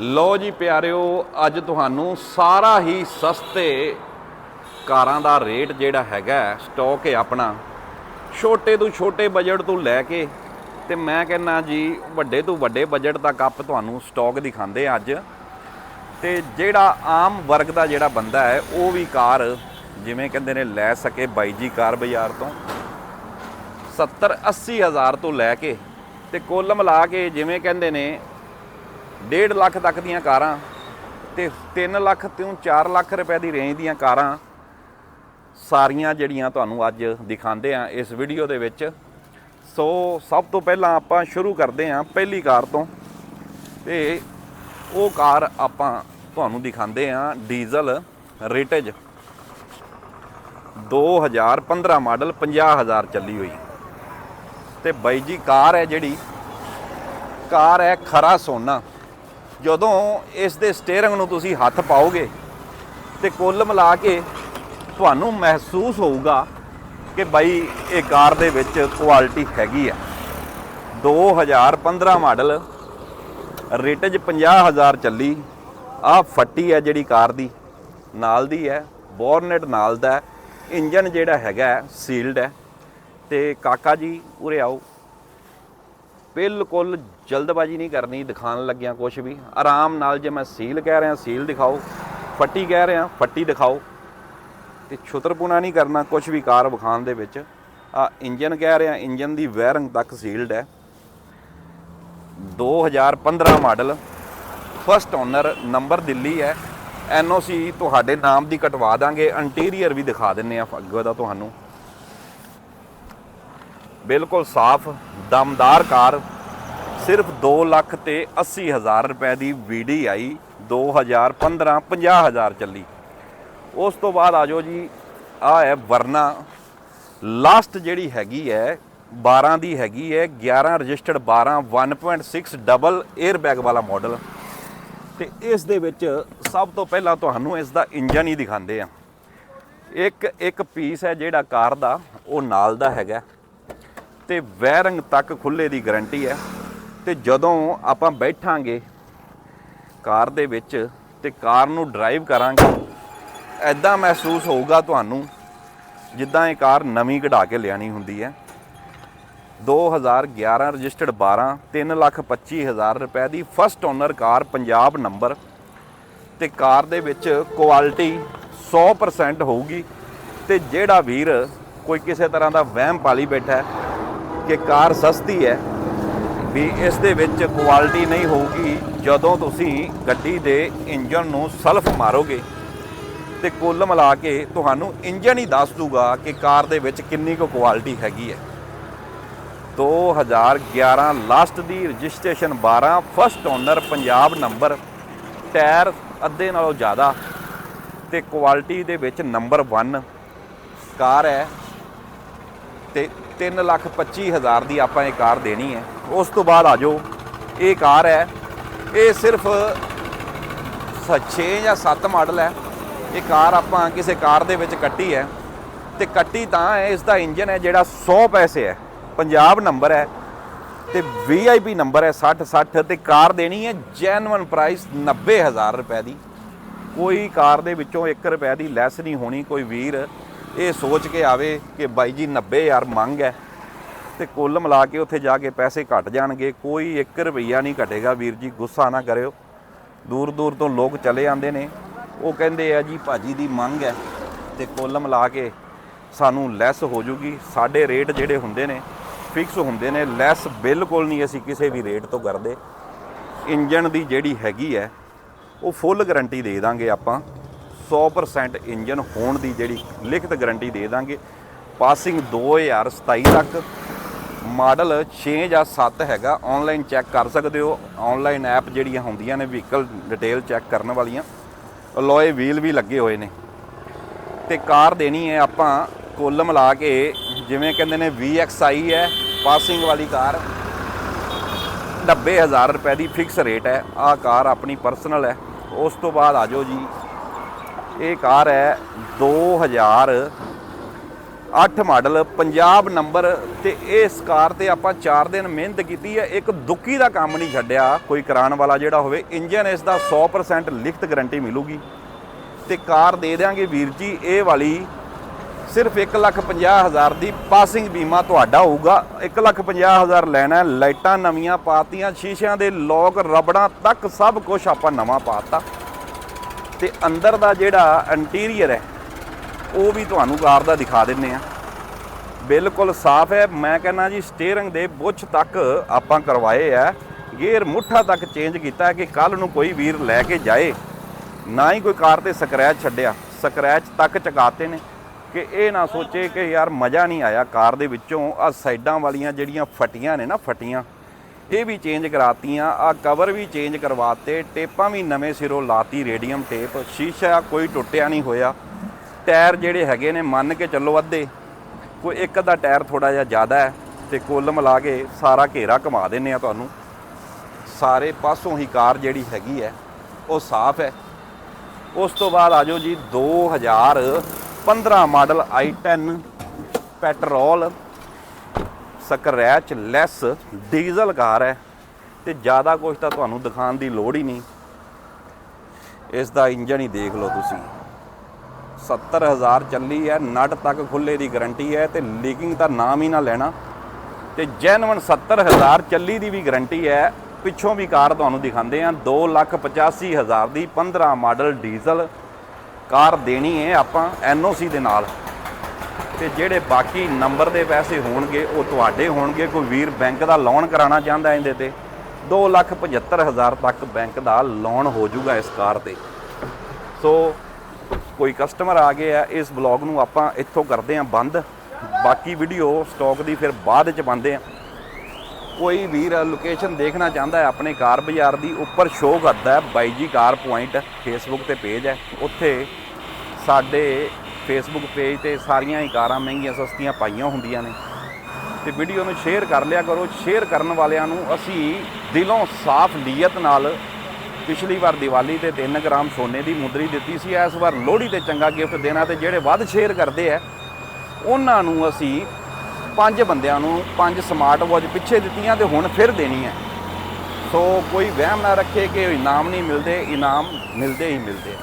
ਲੋ ਜੀ ਪਿਆਰਿਓ, ਅੱਜ ਤੁਹਾਨੂੰ ਸਾਰਾ ਹੀ ਸਸਤੇ ਕਾਰਾਂ ਦਾ ਰੇਟ ਜਿਹੜਾ ਹੈਗਾ ਸਟਾਕ ਹੈ ਆਪਣਾ। ਛੋਟੇ ਤੋਂ ਛੋਟੇ ਬਜਟ ਤੋਂ ਲੈ ਕੇ, ਤੇ ਮੈਂ ਕਹਿੰਨਾ ਜੀ, ਵੱਡੇ ਤੋਂ ਵੱਡੇ ਬਜਟ ਤੱਕ ਆਪ ਤੁਹਾਨੂੰ ਸਟਾਕ ਦਿਖਾਉਂਦੇ ਆ ਅੱਜ। ਤੇ ਜਿਹੜਾ ਆਮ ਵਰਗ ਦਾ ਜਿਹੜਾ ਬੰਦਾ ਹੈ, ਉਹ ਵੀ ਕਾਰ ਜਿਵੇਂ ਕਹਿੰਦੇ ਨੇ, ਲੈ ਸਕੇ ਬਾਈ ਜੀ ਕਾਰ ਬਾਜ਼ਾਰ ਤੋਂ। 70 80 ਹਜ਼ਾਰ ਤੋਂ ਲੈ ਕੇ, ਤੇ ਕੁੱਲ ਮਿਲਾ ਕੇ ਜਿਵੇਂ ਕਹਿੰਦੇ ਨੇ 1.5 ਲੱਖ ਤੱਕ ਦੀਆਂ ਕਾਰਾਂ ਤੇ 3 ਲੱਖ ਤੋਂ 4 ਲੱਖ ਰੁਪਏ ਦੀ ਰੇਂਜ ਦੀਆਂ ਕਾਰਾਂ ਸਾਰੀਆਂ ਜਿਹੜੀਆਂ ਤੁਹਾਨੂੰ ਅੱਜ ਦਿਖਾਉਂਦੇ ਆ ਇਸ ਵੀਡੀਓ ਦੇ ਵਿੱਚ। ਸੋ ਸਭ ਤੋਂ ਪਹਿਲਾਂ ਆਪਾਂ ਸ਼ੁਰੂ ਕਰਦੇ ਆ ਪਹਿਲੀ ਕਾਰ ਤੋਂ ਤੇ ਉਹ ਕਾਰ ਆਪਾਂ ਤੁਹਾਨੂੰ ਦਿਖਾਉਂਦੇ ਆ ਡੀਜ਼ਲ ਰੇਟੇਜ। 2015 ਮਾਡਲ 50000 ਚੱਲੀ ਹੋਈ। ਤੇ ਬਾਈ ਜੀ, ਕਾਰ ਹੈ ਜਿਹੜੀ। ਕਾਰ ਹੈ ਖਰਾ ਸੋਨਾ। ਜਦੋਂ ਇਸ ਦੇ ਸਟੀਅਰਿੰਗ ਨੂੰ ਤੁਸੀਂ ਹੱਥ ਪਾਓਗੇ ਤੇ ਕੁੱਲ ਮਿਲਾ ਕੇ ਤੁਹਾਨੂੰ ਮਹਿਸੂਸ ਹੋਊਗਾ ਕਿ ਬਾਈ ਇਹ ਕਾਰ ਦੇ ਵਿੱਚ ਕੁਆਲਿਟੀ ਹੈਗੀ ਆ। 2015 ਮਾਡਲ, ਰੇਟੇਜ 50000 ਚੱਲੀ। ਆ ਫੱਟੀ ਹੈ ਜਿਹੜੀ ਕਾਰ ਦੀ, ਨਾਲ ਦੀ ਹੈ ਬੋਰਨਟ ਨਾਲ ਦਾ। ਇੰਜਨ ਜਿਹੜਾ ਹੈਗਾ, ਸੀਲਡ ਹੈ ਤੇ ਕਾਕਾ ਜੀ, ਉਰੇ ਆਓ। ਬਿਲਕੁਲ ਜਲਦਬਾਜੀ ਨਹੀਂ ਕਰਨੀ ਦਿਖਾਣ ਲੱਗਿਆ ਕੁਝ ਵੀ। ਆਰਾਮ ਨਾਲ ਜੇ ਮੈਂ ਸੀਲ ਕਹਿ ਰਿਹਾ ਸੀਲ ਦਿਖਾਓ। ਫੱਟੀ ਕਹਿ ਰਿਹਾ, ਫੱਟੀ ਦਿਖਾਓ। ਤੇ ਛੁਤਰਪੁਣਾ ਨਹੀਂ ਕਰਨਾ ਕੁਝ ਵੀ ਕਾਰ ਵਿਖਾਣ ਦੇ ਵਿੱਚ। ਆ ਇੰਜਨ ਕਹਿ ਰਿਹਾ, ਇੰਜਨ ਦੀ ਵਾਇਰਿੰਗ ਤੱਕ ਸੀਲਡ ਹੈ। 2015 model first owner number Delhi ਹੈ। ਐਨਓਸੀ ਤੁਹਾਡੇ ਨਾਮ ਦੀ ਕਟਵਾ ਦਾਂਗੇ ਇੰਟੀਰੀਅਰ ਵੀ ਦਿਖਾ ਦਿੰਨੇ ਆ, ਅੱਗੇ ਦਾ ਤੁਹਾਨੂੰ। ਬਿਲਕੁਲ ਸਾਫ਼, ਦਮਦਾਰ ਕਾਰ, ਸਿਰਫ 2 ਲੱਖ ਤੇ 80 ਹਜ਼ਾਰ ਰੁਪਏ ਦੀ VDI 2015 50000 ਚੱਲੀ। ਉਸ ਤੋਂ ਬਾਅਦ ਆਜੋ ਜੀ, ਆ ਹੈ ਵਰਨਾ। ਲਾਸਟ ਜਿਹੜੀ ਹੈਗੀ ਹੈ 12 ਦੀ ਹੈਗੀ ਹੈ 11 ਰਜਿਸਟਰਡ 12 1.6 ਡਬਲ 에ਅਰ ਬੈਗ ਵਾਲਾ ਮਾਡਲ ਤੇ ਇਸ ਦੇ ਵਿੱਚ ਸਭ ਤੋਂ ਪਹਿਲਾਂ ਤੁਹਾਨੂੰ ਇਸ ਦਾ ਇੰਜਨ ਹੀ ਦਿਖਾਉਂਦੇ ਆ। ਇੱਕ ਇੱਕ ਪੀਸ ਹੈ ਜਿਹੜਾ ਕਾਰ ਦਾ, ਉਹ ਨਾਲ ਦਾ ਹੈਗਾ। ਤੇ ਵੈਰੰਗ ਤੱਕ ਖੁੱਲੇ ਦੀ ਗਾਰੰਟੀ ਹੈ। ਤੇ ਜਦੋਂ ਆਪਾਂ ਬੈਠਾਂਗੇ ਕਾਰ ਦੇ ਵਿੱਚ ਤੇ ਕਾਰ ਨੂੰ ਡਰਾਈਵ ਕਰਾਂਗੇ ਐਦਾਂ ਮਹਿਸੂਸ ਹੋਊਗਾ ਤੁਹਾਨੂੰ ਜਿੱਦਾਂ ਇਹ ਕਾਰ ਨਵੀਂ ਕਢਾ ਕੇ ਲਿਆਣੀ ਹੁੰਦੀ ਹੈ। 2011 ਰਜਿਸਟਰਡ 12 325000 ਰੁਪਏ ਦੀ first owner car Punjab number ਤੇ ਕਾਰ ਦੇ ਵਿੱਚ ਕੁਆਲਿਟੀ 100% ਹੋਊਗੀ। ਤੇ ਜਿਹੜਾ ਵੀਰ ਕੋਈ ਕਿਸੇ ਤਰ੍ਹਾਂ ਦਾ ਵਹਿਮ ਪਾਲੀ ਬੈਠਾ ਹੈ ਕਿ ਕਾਰ ਸਸਤੀ ਹੈ, ਵੀ ਇਸ ਦੇ ਵਿੱਚ ਕੁਆਲਿਟੀ ਨਹੀਂ ਹੋਊਗੀ, ਜਦੋਂ ਤੁਸੀਂ ਗੱਡੀ ਦੇ ਇੰਜਨ ਨੂੰ ਸਲਫ ਮਾਰੋਗੇ ਤੇ ਕੁੱਲ ਮਿਲਾ ਕੇ ਤੁਹਾਨੂੰ ਇੰਜਨ ਹੀ ਦੱਸ ਦੂਗਾ ਕਿ ਕਾਰ ਦੇ ਵਿੱਚ ਕਿੰਨੀ ਕੁ ਕੁਆਲਿਟੀ ਹੈਗੀ ਹੈ। 2011 ਲਾਸਟ ਦੀ registration 12 first owner Punjab number, tyre ਅੱਧੇ ਨਾਲੋਂ ਜ਼ਿਆਦਾ ਤੇ ਕੁਆਲਿਟੀ ਦੇ ਵਿੱਚ ਨੰਬਰ 1 ਕਾਰ ਹੈ। ਤੇ 3 ਲੱਖ 25 ਹਜ਼ਾਰ ਦੀ ਆਪਾਂ ਇਹ ਕਾਰ ਦੇਣੀ ਹੈ। ਉਸ ਤੋਂ ਬਾਅਦ ਆ ਜਾਓ। ਇਹ ਕਾਰ ਹੈ। ਇਹ ਸਿਰਫ 6 ਜਾਂ 7 ਮਾਡਲ ਹੈ। ਇਹ ਕਾਰ ਆਪਾਂ ਕਿਸੇ ਕਾਰ ਦੇ ਵਿੱਚ ਕੱਟੀ ਹੈ। ਤੇ ਕੱਟੀ ਤਾਂ ਹੈ, ਇਸ ਦਾ ਇੰਜਨ ਹੈ ਜਿਹੜਾ 100 ਪੈਸੇ ਹੈ। ਪੰਜਾਬ ਨੰਬਰ ਹੈ। ਤੇ VIP ਨੰਬਰ ਹੈ 60 60 ਤੇ ਕਾਰ ਦੇਣੀ ਹੈ ਜੈਨੂਇਨ ਪ੍ਰਾਈਸ 90000 ਰੁਪਏ ਦੀ। ਕੋਈ ਕਾਰ ਦੇ ਵਿੱਚੋਂ 1 ਰੁਪਏ ਦੀ ਲੈਸ ਨਹੀਂ ਹੋਣੀ, ਕੋਈ ਵੀਰ। ਇਹ ਸੋਚ ਕੇ ਆਵੇ ਕਿ ਬਾਈ ਜੀ 90000 ਮੰਗ ਹੈ ਤੇ ਕੁੱਲ ਮਿਲਾ ਕੇ ਉੱਥੇ ਜਾ ਕੇ ਪੈਸੇ ਘਟ ਜਾਣਗੇ, ਕੋਈ 1 ਰੁਪਈਆ ਨਹੀਂ ਘਟੇਗਾ। ਵੀਰ ਜੀ, ਗੁੱਸਾ ਨਾ ਕਰਿਓ। ਦੂਰ ਦੂਰ ਤੋਂ ਲੋਕ ਚਲੇ ਆਉਂਦੇ ਨੇ। ਉਹ ਕਹਿੰਦੇ ਆ ਜੀ, ਭਾਜੀ ਦੀ ਮੰਗ ਹੈ ਤੇ ਕੁੱਲ ਮਿਲਾ ਕੇ ਸਾਨੂੰ ਲੈਸ ਹੋ ਜੂਗੀ। ਸਾਡੇ ਰੇਟ ਜਿਹੜੇ ਹੁੰਦੇ ਨੇ ਫਿਕਸ ਹੁੰਦੇ ਨੇ ਲੈਸ ਬਿਲਕੁਲ ਨਹੀਂ ਅਸੀਂ ਕਿਸੇ ਵੀ ਰੇਟ ਤੋਂ ਕਰਦੇ। ਇੰਜਨ ਦੀ ਜਿਹੜੀ ਹੈਗੀ ਹੈ, ਉਹ ਫੁੱਲ ਗਾਰੰਟੀ ਦੇ ਦਾਂਗੇ ਆਪਾਂ। 100% ਇੰਜਨ ਹੋਣ ਦੀ ਜਿਹੜੀ ਲਿਖਤ ਗਾਰੰਟੀ ਦੇ ਦਾਂਗੇ। ਪਾਸਿੰਗ 2027 ਤੱਕ। ਮਾਡਲ 6 ਜਾਂ 7 ਹੈਗਾ। ਆਨਲਾਈਨ ਚੈੱਕ ਕਰ ਸਕਦੇ ਹੋ। ਆਨਲਾਈਨ ਐਪ ਜਿਹੜੀਆਂ ਹੁੰਦੀਆਂ ਨੇ ਵਹੀਕਲ ਡਿਟੇਲ ਚੈੱਕ ਕਰਨ ਵਾਲੀਆਂ। ਅਲੋਏ ਵੀਲ ਵੀ ਲੱਗੇ ਹੋਏ ਨੇ। ਤੇ ਕਾਰ ਦੇਣੀ ਹੈ ਆਪਾਂ ਕੁੱਲ ਮਿਲਾ ਕੇ, ਜਿਵੇਂ ਕਹਿੰਦੇ ਨੇ VXI ਹੈ ਪਾਸਿੰਗ ਵਾਲੀ ਕਾਰ। 90000 ਰੁਪਏ ਦੀ ਫਿਕਸ ਰੇਟ ਹੈ। ਆਹ ਕਾਰ ਆਪਣੀ ਪਰਸਨਲ ਹੈ। ਉਸ ਤੋਂ ਬਾਅਦ ਆਜੋ ਜੀ। ਇਹ ਕਾਰ ਹੈ 2000 8 ਮਾਡਲ, ਪੰਜਾਬ ਨੰਬਰ ਤੇ ਇਸ ਕਾਰ ਤੇ ਆਪਾਂ 4 ਦਿਨ ਮਿਹਨਤ ਕੀਤੀ ਹੈ। ਇੱਕ ਦੁੱਕੀ ਦਾ ਕੰਮ ਨਹੀਂ ਛੱਡਿਆ। ਕੋਈ ਕਰਾਉਣ ਵਾਲਾ ਜਿਹੜਾ ਹੋਵੇ, ਇੰਜਨ ਇਸ ਦਾ 100% ਲਿਖਤ ਗਾਰੰਟੀ ਮਿਲੂਗੀ। ਤੇ ਕਾਰ ਦੇ ਦਿਆਂਗੇ ਵੀਰ ਜੀ, ਇਹ ਵਾਲੀ ਸਿਰਫ 150000 ਦੀ ਪਾਸਿੰਗ ਬੀਮਾ ਤੁਹਾਡਾ ਹੋਊਗਾ। 150000 ਲੈਣਾ ਲਾਈਟਾਂ ਨਵੀਆਂ ਪਾਤੀਆਂ, ਸ਼ੀਸ਼ਿਆਂ ਦੇ ਲੋਕ ਰਬੜਾਂ ਤੱਕ ਸਭ ਕੁਝ ਆਪਾਂ ਨਵਾਂ ਪਾਤਾ। ਤੇ ਅੰਦਰ ਦਾ ਜਿਹੜਾ ਇੰਟੀਰੀਅਰ ਹੈ, ਉਹ ਵੀ ਤੁਹਾਨੂੰ ਕਾਰ ਦਾ ਦਿਖਾ ਦਿੰਨੇ ਆ। ਬਿਲਕੁਲ ਸਾਫ਼ ਹੈ। ਮੈਂ ਕਹਿੰਦਾ ਜੀ ਸਟੀਅਰਿੰਗ ਦੇ ਬੁੱਛ ਤੱਕ ਆਪਾਂ ਕਰਵਾਏ ਆ। ਗੇਅਰ ਮੁੱਠਾ ਤੱਕ ਚੇਂਜ ਕੀਤਾ ਕਿ ਕੱਲ ਨੂੰ ਕੋਈ ਵੀਰ ਲੈ ਕੇ ਜਾਏ। ਨਾ ਹੀ ਕੋਈ ਕਾਰ ਤੇ ਸਕ੍ਰੈਚ ਛੱਡਿਆ। ਸਕ੍ਰੈਚ ਤੱਕ ਚਕਾਤੇ ਨੇ ਕਿ ਇਹ ਨਾ ਸੋਚੇ ਕਿ ਯਾਰ ਮਜ਼ਾ ਨਹੀਂ ਆਇਆ ਕਾਰ ਦੇ ਵਿੱਚੋਂ। ਆ ਸਾਈਡਾਂ ਵਾਲੀਆਂ ਜਿਹੜੀਆਂ ਫਟੀਆਂ ਨੇ ਨਾ, ਫਟੀਆਂ ਇਹ ਵੀ ਚੇਂਜ ਕਰਾਤੀਆਂ, ਆ ਕਵਰ ਵੀ ਚੇਂਜ ਕਰਵਾਤੇ, ਟੇਪਾਂ ਵੀ ਨਵੇਂ ਸਿਰੋਂ ਲਾਤੀ, ਰੇਡੀਅਮ ਟੇਪ, ਸ਼ੀਸ਼ਾ ਕੋਈ ਟੁੱਟਿਆ ਨਹੀਂ ਹੋਇਆ। ਟਾਇਰ ਜਿਹੜੇ ਹੈਗੇ ਨੇ, ਮੰਨ ਕੇ ਚੱਲੋ ਅੱਧੇ, ਕੋਈ ਇੱਕ ਅੱਧਾ ਟਾਇਰ ਥੋੜਾ ਜਿਹਾ ਜ਼ਿਆਦਾ ਹੈ ਤੇ ਕੁੱਲ ਮਿਲਾ ਕੇ ਸਾਰਾ ਘੇਰਾ ਘੁਮਾ ਦਿੰਨੇ ਆ ਤੁਹਾਨੂੰ। ਸਾਰੇ ਪਾਸੋਂ ਹੀ ਕਾਰ ਜਿਹੜੀ ਹੈਗੀ ਹੈ, ਉਹ ਸਾਫ਼ ਹੈ। ਉਸ ਤੋਂ ਬਾਅਦ ਆਜੋ ਜੀ 2015 model i10 petrol scratchless diesel car ਹੈ, ਤੇ ਜ਼ਿਆਦਾ ਕੁਝ ਤਾਂ ਤੁਹਾਨੂੰ ਦਿਖਾਉਣ ਦੀ ਲੋੜ ਹੀ ਨਹੀਂ। ਇਸ ਦਾ ਇੰਜਨ ਹੀ ਦੇਖ ਲਓ ਤੁਸੀਂ। 70000 ਚੱਲੀ ਹੈ, ਨਟ ਤੱਕ ਖੁੱਲੇ ਦੀ ਗਾਰੰਟੀ ਹੈ, ਤੇ ਲੀਕਿੰਗ ਤਾਂ ਨਾਮ ਹੀ ਨਾ ਲੈਣਾ। ਤੇ ਜੈਨੂਨ 70000 ਚੱਲੀ ਦੀ ਵੀ ਗਾਰੰਟੀ ਹੈ, ਪਿੱਛੋਂ ਵੀ ਕਾਰ ਤੁਹਾਨੂੰ ਦਿਖਾਉਂਦੇ ਆ 285000 ਦੀ 15 ਮਾਡਲ ਡੀਜ਼ਲ ਕਾਰ ਦੇਣੀ ਹੈ ਆਪਾਂ ਐਨਓਸੀ ਦੇ ਨਾਲ। ਤੇ ਜਿਹੜੇ ਬਾਕੀ ਨੰਬਰ ਦੇ ਪੈਸੇ ਹੋਣਗੇ, ਉਹ ਤੁਹਾਡੇ ਹੋਣਗੇ। ਕੋਈ ਵੀਰ ਬੈਂਕ ਦਾ ਲੋਨ ਕਰਾਉਣਾ ਚਾਹੁੰਦਾ ਇਹਦੇ ਤੇ 275000 ਤੱਕ ਬੈਂਕ ਦਾ ਲੋਨ ਹੋ ਜਾਊਗਾ ਇਸ ਕਾਰ ਤੇ। ਸੋ, ਕੋਈ ਕਸਟਮਰ ਆ ਗਏ ਆ ਇਸ ਬਲੌਗ ਨੂੰ ਆਪਾਂ ਇੱਥੋਂ ਕਰਦੇ ਆ ਬੰਦ। ਬਾਕੀ ਵੀਡੀਓ ਸਟਾਕ ਦੀ ਫਿਰ ਬਾਅਦ ਚ ਪਾਉਂਦੇ ਆ ਕੋਈ ਵੀਰ ਲੋਕੇਸ਼ਨ ਦੇਖਣਾ ਚਾਹੁੰਦਾ ਹੈ ਆਪਣੇ ਕਾਰ ਬਾਜ਼ਾਰ ਦੀ, ਉੱਪਰ ਸ਼ੋਅ ਕਰਦਾ ਹੈ ਬਾਈ ਜੀ ਕਾਰ ਪੁਆਇੰਟ ਫੇਸਬੁੱਕ ਤੇ ਪੇਜ ਹੈ। ਉੱਥੇ ਸਾਡੇ ਫੇਸਬੁੱਕ ਪੇਜ ਤੇ ਸਾਰੀਆਂ ਹੀ ਕਾਰਾਂ ਮਹਿੰਗੀਆਂ ਸਸਤੀਆਂ ਪਾਈਆਂ ਹੁੰਦੀਆਂ ਨੇ। ਤੇ ਵੀਡੀਓ ਨੂੰ ਸ਼ੇਅਰ ਕਰ ਲਿਆ ਕਰੋ। ਸ਼ੇਅਰ ਕਰਨ ਵਾਲਿਆਂ ਨੂੰ ਅਸੀਂ ਦਿਲੋਂ ਸਾਫ਼ ਨੀਅਤ ਨਾਲ ਪਿਛਲੀ ਵਾਰ ਦੀਵਾਲੀ ਤੇ 3 ਗ੍ਰਾਮ ਸੋਨੇ ਦੀ ਮੁੰਦਰੀ ਦਿੱਤੀ ਸੀ। ਇਸ ਵਾਰ ਲੋਹੜੀ ਤੇ ਚੰਗਾ ਗਿਫਟ ਦੇਣਾ ਤੇ ਜਿਹੜੇ ਵੱਧ ਸ਼ੇਅਰ ਕਰਦੇ ਆ, ਉਹਨਾਂ ਨੂੰ ਅਸੀਂ ਪੰਜ ਬੰਦਿਆਂ ਨੂੰ ਪੰਜ ਸਮਾਰਟ ਵਾਚ ਪਿੱਛੇ ਦਿੱਤੀਆਂ ਤੇ ਹੁਣ ਫਿਰ ਦੇਣੀ ਹੈ। ਸੋ ਕੋਈ ਵਹਿਮ ਨਾ ਰੱਖੇ ਕਿ ਇਨਾਮ ਨਹੀਂ ਮਿਲਦੇ, ਇਨਾਮ ਮਿਲਦੇ ਹੀ ਮਿਲਦੇ